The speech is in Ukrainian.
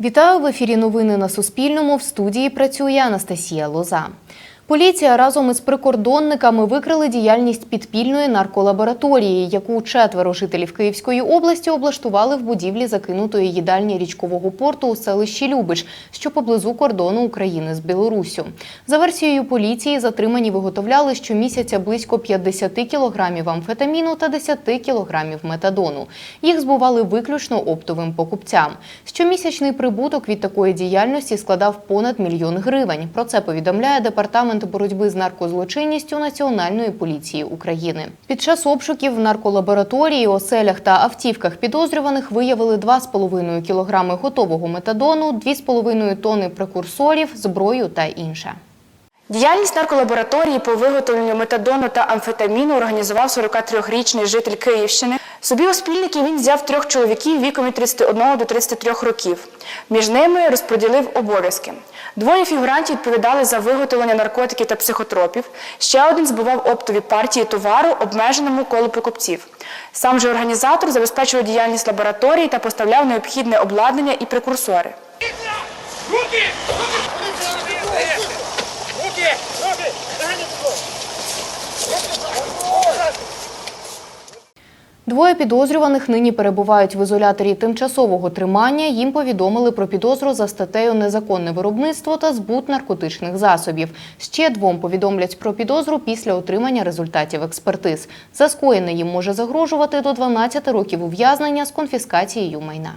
Вітаю в ефірі. Новини на Суспільному. В студії працює Анастасія Лоза. Поліція разом із прикордонниками викрили діяльність підпільної нарколабораторії, яку четверо жителів Київської області облаштували в будівлі закинутої їдальні річкового порту у селищі Любич, що поблизу кордону України з Білоруссю. За версією поліції, затримані виготовляли щомісяця близько 50 кілограмів амфетаміну та 10 кілограмів метадону. Їх збували виключно оптовим покупцям. Щомісячний прибуток від такої діяльності складав понад мільйон гривень. Про це повідомляє департамент боротьби з наркозлочинністю Національної поліції України. Під час обшуків в нарколабораторії, оселях та автівках підозрюваних виявили 2,5 кілограми готового метадону, 2,5 тонни прекурсорів, зброю та інше. Діяльність нарколабораторії по виготовленню метадону та амфетаміну організував 43-річний житель Київщини. Собі у спільники він взяв трьох чоловіків віком від 31 до 33 років. Між ними розподілив обов'язки. Двоє фігурантів відповідали за виготовлення наркотиків та психотропів. Ще один збував оптові партії товару обмеженому колу покупців. Сам же організатор забезпечував діяльність лабораторії та поставляв необхідне обладнання і прекурсори. Руки! Двоє підозрюваних нині перебувають в ізоляторі тимчасового тримання. Їм повідомили про підозру за статтею незаконне виробництво та збут наркотичних засобів. Ще двом повідомлять про підозру після отримання результатів експертиз. За скоєне їм може загрожувати до 12 років ув'язнення з конфіскацією майна.